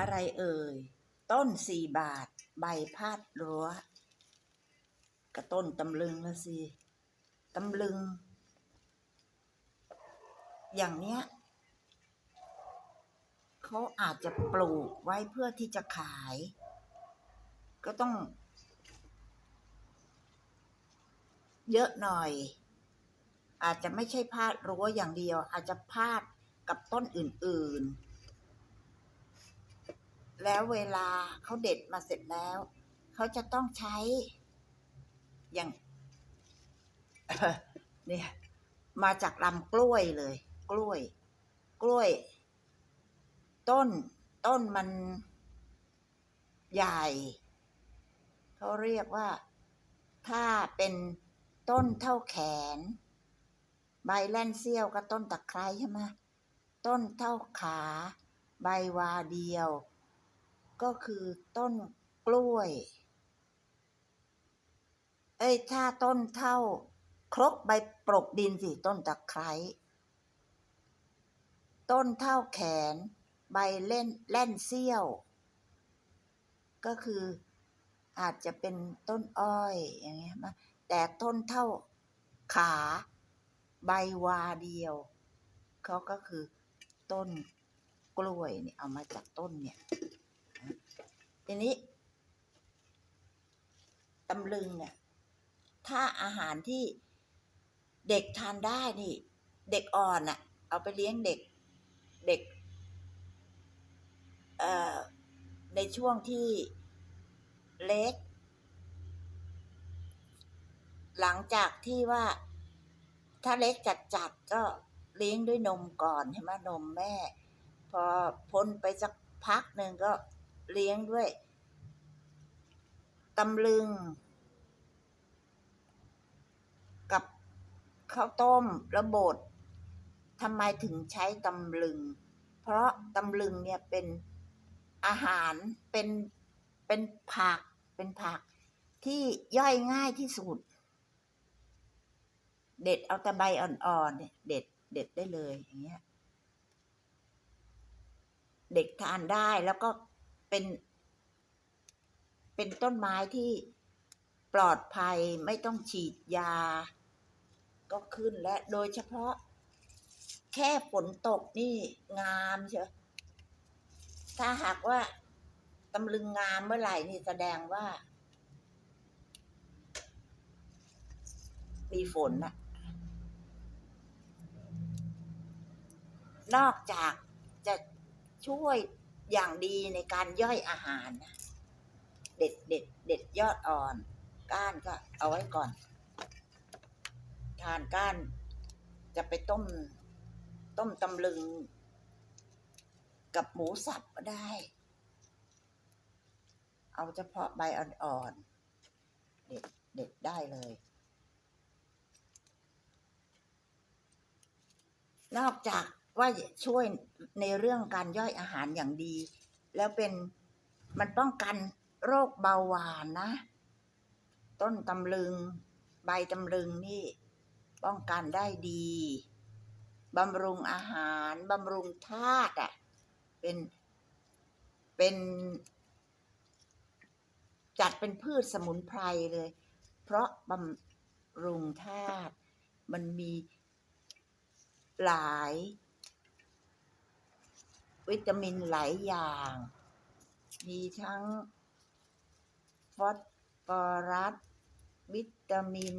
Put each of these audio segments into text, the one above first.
อะไรเอ่ย ต้นสี่บาท ใบพาดรั้วกระต้นตำลึงละสิตำลึง อย่างเนี้ยเขาอาจจะปลูกไว้เพื่อที่จะขาย ก็ต้อง เยอะหน่อย อาจจะไม่ใช่พาดรั้วอย่างเดียว อาจจะพาดกับต้นอื่น ๆ แล้วเวลาเขาเด็ดมาเสร็จแล้ว เขาจะต้องใช้ อย่างเนี่ยมาจากลำกล้วยเลย กล้วย กล้วย ต้น ต้นมันใหญ่ เขาเรียกว่า ถ้าเป็นต้นเท่าแขน ใบแล่นเสี้ยวก็ต้นตะไคร้ใช่ไหมต้นเท่าขา ใบวาเดียว ก็คือต้นกล้วย เอ้ย ถ้าต้นเท่า ครกใบปลกดินสิต้นตะไคร้ต้นเท่าแขน ใบเล่นแล่นเสี้ยว ก็คืออาจจะเป็นต้นอ้อยอย่างเงี้ยมาแต่ต้นเท่าขา ใบวาเดียวเขาก็คือต้นกล้วยเนี่ยเอามาจากต้นเนี่ย ทีนี้ตำลึงเนี่ย ถ้าอาหารที่เด็กทานได้นี่ เด็กอ่อนอะ่ะเอาไปเลี้ยงเด็กเด็กในช่วงที่เล็ก หลังจากที่ว่าถ้าเล็กจัดจัดก็เลี้ยงด้วยนมก่อนใช่ไหมนมแม่ พอพ้นไปสักพักหนึ่งก็ เลี้ยงด้วยตำลึง กับข้าวต้มระบดทำไมถึงใช้ตำลึง เพราะตำลึงเนี่ยเป็นอาหารเป็นเป็นผักเป็นผักที่ย่อยง่ายที่สุด เด็ดเอาแต่ใบอ่อนๆเนี่ยเด็ดเด็ดได้เลยอย่างเงี้ยเด็กทานได้แล้วก็ เป็น เป็นต้นไม้ที่ปลอดภัยไม่ต้องฉีดยา ก็ขึ้นและโดยเฉพาะ แค่ฝนตกนี่งามเชียวถ้าหากว่าตำลึงงามเมื่อไหร่นี่แสดงว่า มีฝนน่ะนอกจากจะช่วย อย่างดีในการย่อยอาหารนะเด็ดเด็ดเด็ดยอดอ่อน ก้านก็เอาไว้ก่อน ทานก้านจะไปต้ม ต้มตำลึง กับหมูสับก็ได้ เอาเฉพาะใบอ่อนๆเด็ดเด็ดได้เลย นอกจาก ว่าช่วยในเรื่องการย่อยอาหารอย่างดี แล้วเป็นมันป้องกันโรคเบาหวานนะ ต้นตำลึง ใบตำลึงนี่ป้องกันได้ดีบำรุงอาหารบำรุงธาตุอะ เป็นเป็น จัดเป็นพืชสมุนไพรเลย เพราะบำรุงธาตุมันมีหลาย วิตามินหลายอย่าง มีทั้ง ฟอสฟอรัส วิตามิน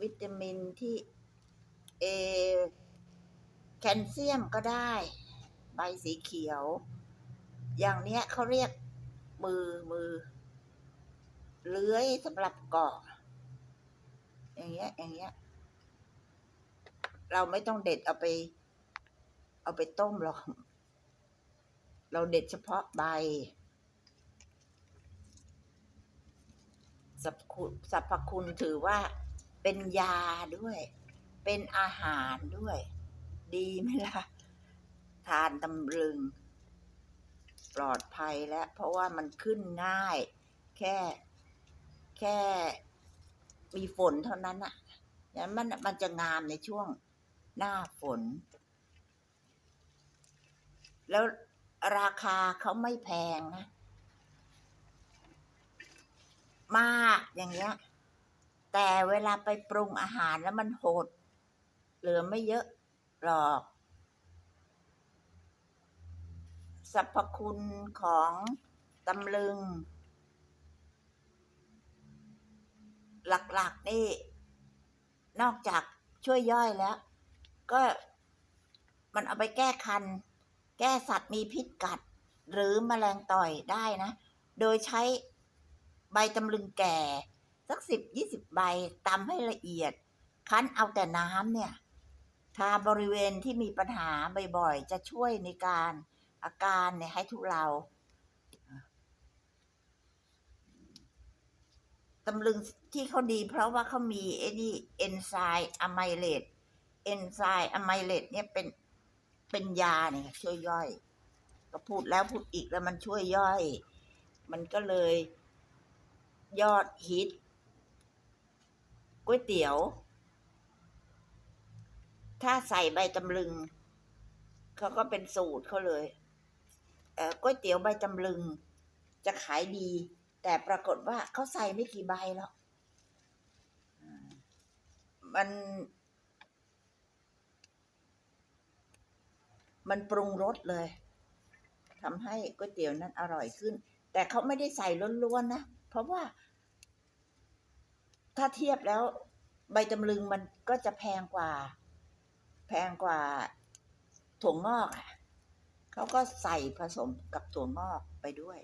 วิตามินที่เอแคลเซียมก็ได้ ใบสีเขียว อย่างเนี้ยเขาเรียกมือมือ เลื้อยสำหรับเกาะอย่างเงี้ยอย่างเงี้ย เราไม่ต้องเด็ดเอาไป เอาไปต้มหรอก เราเด็ดเฉพาะใบสรรพคุณสรรพคุณถือว่าเป็นยาด้วย เป็นอาหารด้วย ดีไหมล่ะ ทานตำลึง ปลอดภัยแล้ว เพราะว่ามันขึ้นง่าย แค่ แค่มีฝนเท่านั้นอะแล้วมันมันจะงามในช่วงหน้าฝน แล้วราคาเขาไม่แพงนะ มากอย่างเงี้ย แต่เวลาไปปรุงอาหารแล้วมันโหด เหลือไม่เยอะหรอกสรรพคุณของตำลึง หลักๆนี่ นอกจากช่วยย่อยแล้ว ก็มันเอาไปแก้คัน แก้สัตว์มีพิษกัด หรือแมลงต่อยได้นะ โดยใช้ใบตำลึงแก่ สักสิบยี่สิบใบตำให้ละเอียด คั้นเอาแต่น้ำเนี่ย ทาบริเวณที่มีปัญหาบ่อยๆ จะช่วยในการอาการเนี่ยให้ทุเลาตำลึงที่เขาดีเพราะว่าเขามีไอ้นี่เอนไซม์อะไมเลตเอนไซม์อะไมเลตเนี่ยเป็น เป็นยาเนี่ยช่วยย่อย ก็พูดแล้วพูดอีกแล้วมันช่วยย่อย มันก็เลยยอดฮิตก๋วยเตี๋ยว ถ้าใส่ใบตำลึงเขาก็เป็นสูตรเขาเลยเออก๋วยเตี๋ยวใบตำลึง จะขายดี แต่ปรากฏว่าเขาใส่ไม่กี่ใบหรอกมัน มันปรุงรสเลยทำให้ก๋วยเตี๋ยวนั้นอร่อยขึ้น แต่เขาไม่ได้ใส่ล้วนๆนะเพราะว่า ถ้าเทียบแล้ว ใบตำลึงมันก็จะแพงกว่า แพงกว่าถั่วงอกอะเขาก็ใส่ผสมกับถั่วงอกไปด้วย